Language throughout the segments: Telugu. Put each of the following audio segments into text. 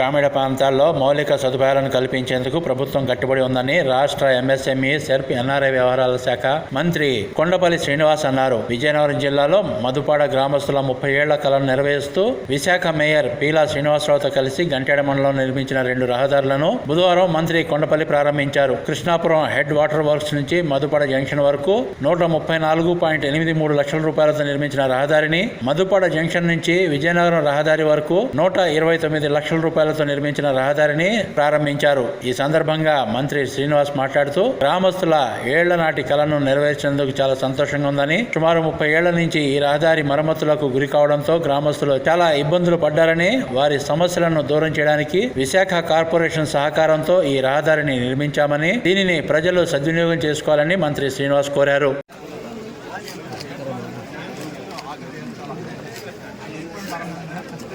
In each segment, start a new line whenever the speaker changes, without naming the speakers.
గ్రామీణ ప్రాంతాల్లో మౌలిక సదుపాయాలను కల్పించేందుకు ప్రభుత్వం కట్టుబడి ఉందని రాష్ట్ర ఎంఎస్ఎంఈ సెర్ప్ ఎన్ఆర్ఐ వ్యవహారాల శాఖ మంత్రి కొండపల్లి శ్రీనివాస్ అన్నారు. విజయనగరం జిల్లాలో మధుపాడ గ్రామస్తుల ముప్పై ఏళ్ళ కలను నెరవేరుస్తూ విశాఖ మేయర్ పీలా శ్రీనివాసరావుతో కలిసి గంటెడ మండలం నిర్మించిన రెండు రహదారులను బుధవారం మంత్రి కొండపల్లి ప్రారంభించారు. కృష్ణాపురం హెడ్ వాటర్ వర్క్స్ నుంచి మధుపాడ జంక్షన్ వరకు నూట ముప్పై నాలుగు పాయింట్ ఎనిమిది మూడు లక్షల రూపాయలతో నిర్మించిన రహదారిని మధుపాడ జంక్షన్ నుంచి విజయనగరం రహదారి వరకు నూట ఇరవై తొమ్మిది లక్షల రూపాయల రూపాయలతో నిర్మించిన రహదారిని ప్రారంభించారు ఈ సందర్భంగా మంత్రి శ్రీనివాస్ మాట్లాడుతూ గ్రామస్తుల ఏళ్ళ నాటి కలను నెరవేర్చేందుకు చాలా సంతోషంగా ఉందని సుమారు ముప్పై ఏళ్ళ నుంచి ఈ రహదారి మరమ్మతులకు గురి కావడంతో గ్రామస్తులు చాలా ఇబ్బందులు పడ్డారని వారి సమస్యలను దూరం చేయడానికి విశాఖ కార్పొరేషన్ సహకారంతో ఈ రహదారిని నిర్మించామని దీనిని ప్రజలు సద్వినియోగం చేసుకోవాలని మంత్రి శ్రీనివాస్ కోరారు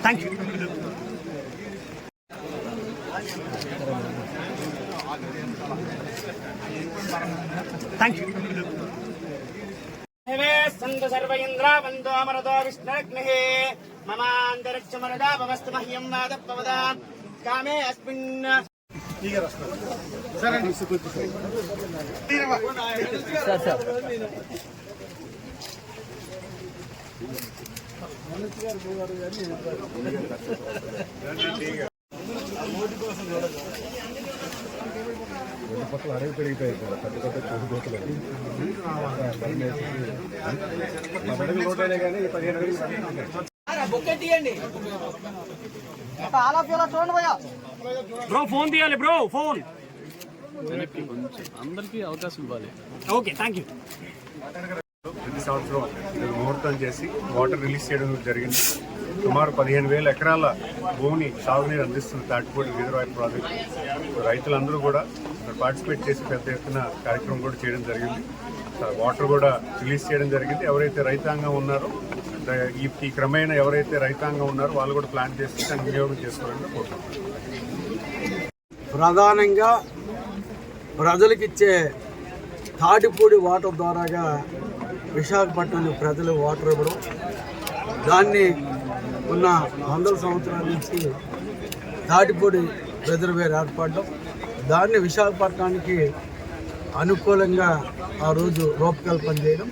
Thank you. थैंक यू
संत सर्व इंद्र बंदो अमरदो विष्णुग्निः ममान्तरिक्ष मरदा भवस्तु मह्यम वाद पवदा कामे अस्मिन् सर सर
పక్కల అడవి పెరిగిపోయాయి కదా పెద్ద పెద్ద అడుగులు రోడ్డే కానీ పదిహేను అడుగులు
బ్రో ఫోన్ తీయాలి బ్రో ఫోన్.
అందరికీ అవకాశం ఇవ్వాలి.
ఓకే థ్యాంక్ యూ
ప్రతి సంవత్సరం ముహూర్తం చేసి వాటర్ రిలీజ్ చేయడం జరిగింది. సుమారు పదిహేను వేల ఎకరాల భూమిని సాగునీరు అందిస్తున్న తాటిపూడి రిజర్వాయర్ ప్రాజెక్టు. రైతులందరూ కూడా పార్టిసిపేట్ చేసి పెద్ద ఎత్తున కార్యక్రమం కూడా చేయడం జరిగింది. వాటర్ కూడా రిలీజ్ చేయడం జరిగింది. ఎవరైతే రైతాంగం ఉన్నారో ఈ ఈ క్రమేణా ఎవరైతే రైతాంగం ఉన్నారో వాళ్ళు కూడా ప్లాన్ చేసి దాన్ని వినియోగం చేసుకోవాలని కోరుకుంటున్నాను
ప్రధానంగా ప్రజలకిచ్చే తాటిపూడి వాటర్ ద్వారాగా విశాఖపట్నం ప్రజలు వాటర్ ఇవ్వడం దాన్ని ఉన్న వందల సంవత్సరాల నుంచి తాటిపూడి రిజర్వేర్ ఏర్పడడం దాన్ని విశాఖపట్నానికి అనుకూలంగా ఆ రోజు రూపకల్పన చేయడం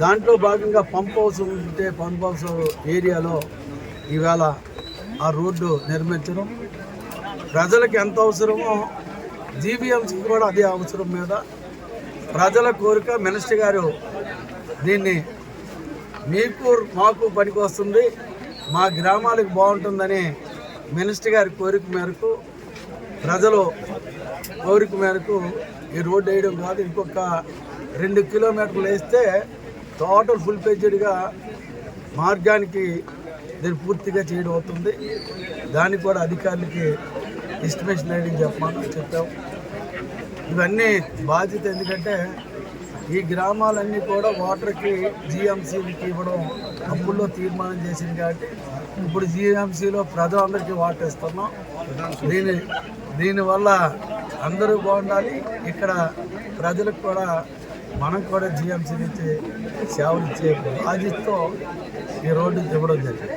దాంట్లో భాగంగా పంప్ హౌస్ ఉంటే పంప్ హౌస్ ఏరియాలో ఈవేళ ఆ రోడ్డు నిర్మించడం ప్రజలకు ఎంత అవసరమో జీబీఎంసీకి కూడా అదే అవసరం మీద ప్రజల కోరిక మినిస్టర్ గారు దీన్ని మీకు మాకు పనికి వస్తుంది. మా గ్రామాలకు బాగుంటుందని మినిస్టర్ గారి కోరిక మేరకు ప్రజలు కోరిక మేరకు ఈ రోడ్డు వేయడం కాదు ఇంకొక రెండు కిలోమీటర్లు వేస్తే టోటల్ ఫుల్ పేజెడ్గా మార్గానికి దీన్ని పూర్తిగా చేయడం అవుతుంది. దానికి కూడా అధికారులకి ఎస్టిమేషన్ వేయడం చెప్పమని చెప్పాం. ఇవన్నీ బాధ్యత ఎందుకంటే ఈ గ్రామాలన్నీ కూడా వాటర్కి జిఎంసీకి ఇవ్వడం అప్పుల్లో తీర్మానం చేసింది కాబట్టి ఇప్పుడు జిఎంసీలో ప్రజలందరికీ వాటర్ ఇస్తున్నాం. దీని దీనివల్ల అందరూ బాగుండాలి. ఇక్కడ ప్రజలకు కూడా మనం కూడా జిఎంసీ నుంచి సేవలు ఇచ్చే బాధ్యతతో ఈ రోడ్డు ఇవ్వడం జరిగింది.